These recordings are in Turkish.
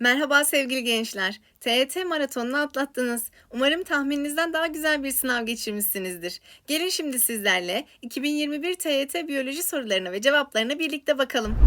Merhaba sevgili gençler. TET maratonunu atlattınız. Umarım tahmininizden daha güzel bir sınav geçirmişsinizdir. Gelin şimdi sizlerle 2021 TYT biyoloji sorularına ve cevaplarına birlikte bakalım.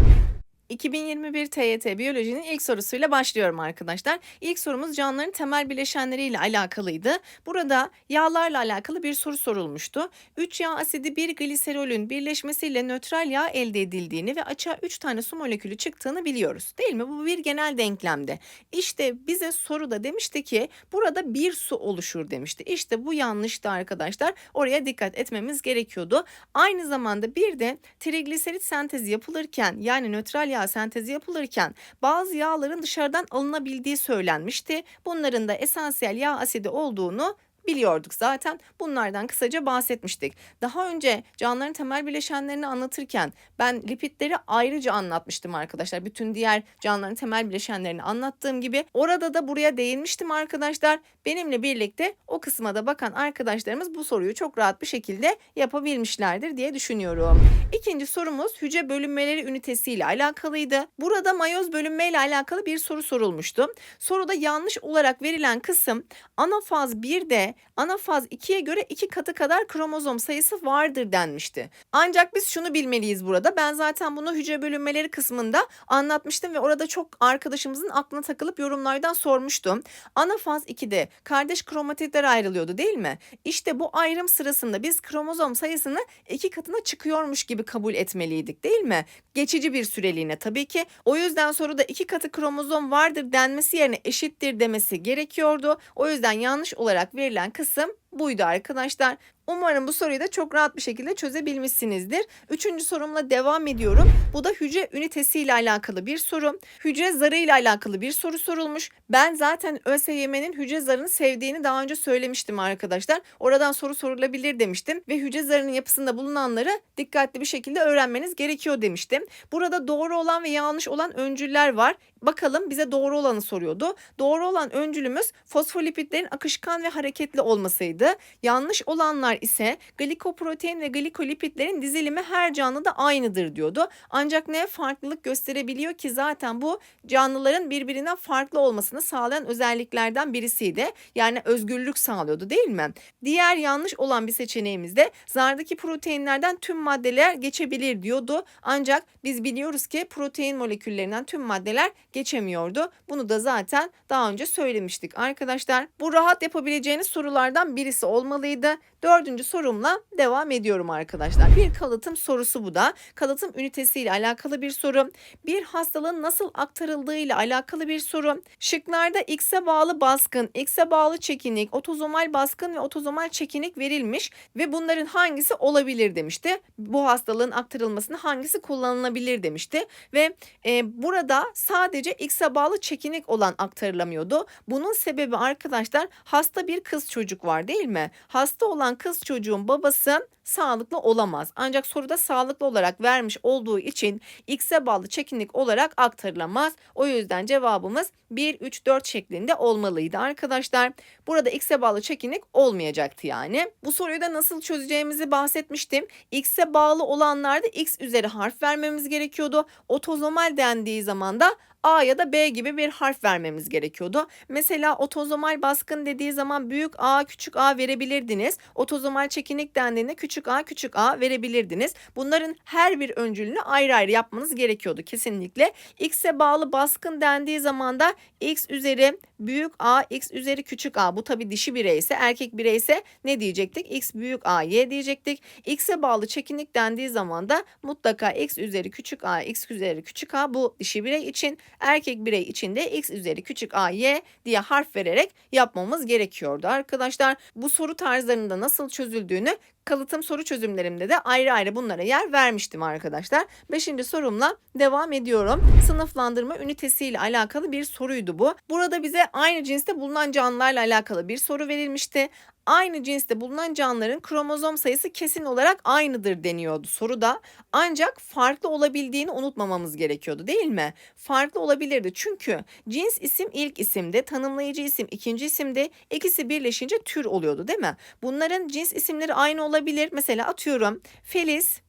2021 TYT Biyoloji'nin ilk sorusuyla başlıyorum arkadaşlar. İlk sorumuz canlıların temel bileşenleriyle alakalıydı. Burada yağlarla alakalı bir soru sorulmuştu. 3 yağ asidi 1 gliserolün birleşmesiyle nötral yağ elde edildiğini ve açığa 3 tane su molekülü çıktığını biliyoruz. Değil mi? Bu bir genel denklemde. İşte bize soruda demişti ki burada bir su oluşur demişti. İşte bu yanlıştı arkadaşlar. Oraya dikkat etmemiz gerekiyordu. Aynı zamanda bir de trigliserit sentezi yapılırken yani nötral yağ sentezi yapılırken bazı yağların dışarıdan alınabildiği söylenmişti. Bunların da esansiyel yağ asidi olduğunu biliyorduk zaten. Bunlardan kısaca bahsetmiştik. Daha önce canlıların temel bileşenlerini anlatırken ben lipidleri ayrıca anlatmıştım arkadaşlar. Bütün diğer canlıların temel bileşenlerini anlattığım gibi orada da buraya değinmiştim arkadaşlar. Benimle birlikte o kısma da bakan arkadaşlarımız bu soruyu çok rahat bir şekilde yapabilmişlerdir diye düşünüyorum. İkinci sorumuz hücre bölünmeleri ünitesiyle alakalıydı. Burada mayoz bölünmeyle alakalı bir soru sorulmuştu. Soruda yanlış olarak verilen kısım anafaz 1'de anafaz 2'ye göre iki katı kadar kromozom sayısı vardır denmişti. Ancak biz şunu bilmeliyiz burada. Ben zaten bunu hücre bölünmeleri kısmında anlatmıştım ve orada çok arkadaşımızın aklına takılıp yorumlardan sormuştum. Anafaz 2'de kardeş kromatitler ayrılıyordu değil mi? İşte bu ayrım sırasında biz kromozom sayısını iki katına çıkıyormuş gibi kabul etmeliydik değil mi? Geçici bir süreliğine tabii ki. O yüzden soruda iki katı kromozom vardır denmesi yerine eşittir demesi gerekiyordu. O yüzden yanlış olarak verilen kısım buydu arkadaşlar. Umarım bu soruyu da çok rahat bir şekilde çözebilmişsinizdir. Üçüncü sorumla devam ediyorum. Bu da hücre ünitesiyle alakalı bir soru. Hücre zarı ile alakalı bir soru sorulmuş. Ben zaten ÖSYM'nin hücre zarını sevdiğini daha önce söylemiştim arkadaşlar. Oradan soru sorulabilir demiştim ve hücre zarının yapısında bulunanları dikkatli bir şekilde öğrenmeniz gerekiyor demiştim. Burada doğru olan ve yanlış olan öncüller var. Bakalım bize doğru olanı soruyordu. Doğru olan öncülümüz fosfolipidlerin akışkan ve hareketli olmasıydı. Yanlış olanlar ise glikoprotein ve glikolipidlerin dizilimi her canlıda aynıdır diyordu. Ancak ne farklılık gösterebiliyor ki zaten bu canlıların birbirinden farklı olmasını sağlayan özelliklerden birisiydi. Yani özgürlük sağlıyordu değil mi? Diğer yanlış olan bir seçeneğimiz de zardaki proteinlerden tüm maddeler geçebilir diyordu. Ancak biz biliyoruz ki protein moleküllerinden tüm maddeler geçemiyordu. Bunu da zaten daha önce söylemiştik arkadaşlar. Bu rahat yapabileceğiniz sorulardan birisi olmalıydı. Dördüncü sorumla devam ediyorum arkadaşlar. Bir kalıtım sorusu bu da. Kalıtım ünitesiyle alakalı bir soru. Bir hastalığın nasıl aktarıldığı ile alakalı bir soru. Şıklarda X'e bağlı baskın, X'e bağlı çekinik, otozomal baskın ve otozomal çekinik verilmiş ve bunların hangisi olabilir demişti. Bu hastalığın aktarılmasında hangisi kullanılabilir demişti ve e, burada sadece X'e bağlı çekinik olan aktarılamıyordu. Bunun sebebi arkadaşlar hasta bir kız çocuk var değil mi? Hasta olan kız çocuğun babası sağlıklı olamaz. Ancak soruda sağlıklı olarak vermiş olduğu için X'e bağlı çekinlik olarak aktarılamaz. O yüzden cevabımız 1, 3, 4 şeklinde olmalıydı arkadaşlar. Burada X'e bağlı çekinlik olmayacaktı yani. Bu soruyu da nasıl çözeceğimizi bahsetmiştim. X'e bağlı olanlarda X üzeri harf vermemiz gerekiyordu. Otozomal dendiği zaman da A ya da B gibi bir harf vermemiz gerekiyordu. Mesela otozomal baskın dediği zaman büyük A küçük A verebilirdiniz. Otozomal çekinik dendiğinde küçük A küçük A verebilirdiniz. Bunların her bir öncülünü ayrı ayrı yapmanız gerekiyordu kesinlikle. X'e bağlı baskın dendiği zaman da X üzeri büyük A, X üzeri küçük A. Bu tabi dişi bireyse, erkek bireyse ne diyecektik? X büyük A, Y diyecektik. X'e bağlı çekinlik dendiği zaman da mutlaka X üzeri küçük A, X üzeri küçük A bu dişi birey için. Erkek birey için de X üzeri küçük A, Y diye harf vererek yapmamız gerekiyordu arkadaşlar. Bu soru tarzlarında nasıl çözüldüğünü kalıtım soru çözümlerimde de ayrı ayrı bunlara yer vermiştim arkadaşlar. Beşinci sorumla devam ediyorum. Sınıflandırma ünitesiyle alakalı bir soruydu bu. Burada bize aynı cinste bulunan canlılarla alakalı bir soru verilmişti aynı cinste bulunan canlıların kromozom sayısı kesin olarak aynıdır deniyordu soruda. Ancak farklı olabildiğini unutmamamız gerekiyordu değil mi? Farklı olabilirdi çünkü cins isim ilk isimde, tanımlayıcı isim ikinci isimde, ikisi birleşince tür oluyordu değil mi? Bunların cins isimleri aynı olabilir. Mesela atıyorum Feliz,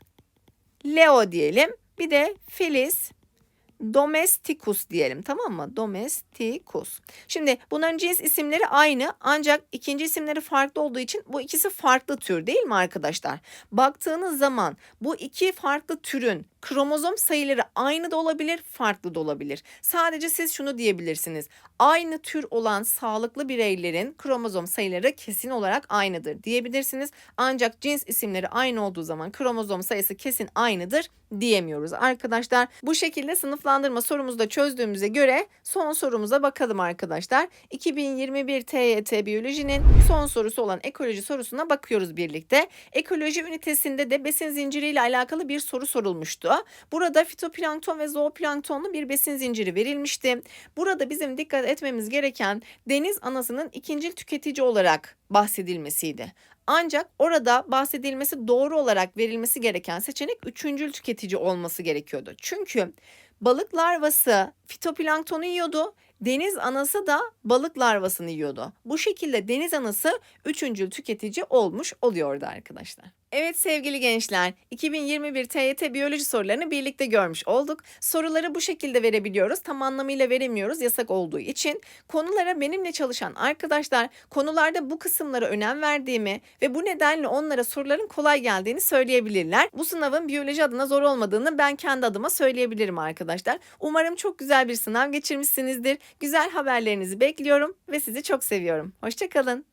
Leo diyelim. Bir de Feliz, domesticus diyelim tamam mı? Domesticus. Şimdi bunların cins isimleri aynı ancak ikinci isimleri farklı olduğu için bu ikisi farklı tür değil mi arkadaşlar? Baktığınız zaman bu iki farklı türün kromozom sayıları aynı da olabilir, farklı da olabilir. Sadece siz şunu diyebilirsiniz. Aynı tür olan sağlıklı bireylerin kromozom sayıları kesin olarak aynıdır diyebilirsiniz. Ancak cins isimleri aynı olduğu zaman kromozom sayısı kesin aynıdır diyemiyoruz arkadaşlar. Bu şekilde sınıflandırma sorumuzu da çözdüğümüze göre son sorumuza bakalım arkadaşlar. 2021 TYT Biyoloji'nin son sorusu olan ekoloji sorusuna bakıyoruz birlikte. Ekoloji ünitesinde de besin zinciriyle alakalı bir soru sorulmuştu. Burada fitoplankton ve zooplanktonlu bir besin zinciri verilmişti. Burada bizim dikkat etmemiz gereken deniz anasının ikincil tüketici olarak bahsedilmesiydi. Ancak orada bahsedilmesi doğru olarak verilmesi gereken seçenek üçüncül tüketici olması gerekiyordu. Çünkü balık larvası fitoplanktonu yiyordu. Deniz anası da balık larvasını yiyordu. Bu şekilde deniz anası üçüncül tüketici olmuş oluyordu arkadaşlar. Evet sevgili gençler, 2021 TYT biyoloji sorularını birlikte görmüş olduk. Soruları bu şekilde verebiliyoruz. Tam anlamıyla veremiyoruz yasak olduğu için. Konulara benimle çalışan arkadaşlar konularda bu kısımlara önem verdiğimi ve bu nedenle onlara soruların kolay geldiğini söyleyebilirler. Bu sınavın biyoloji adına zor olmadığını ben kendi adıma söyleyebilirim arkadaşlar. Umarım çok güzel bir sınav geçirmişsinizdir. Güzel haberlerinizi bekliyorum ve sizi çok seviyorum. Hoşçakalın.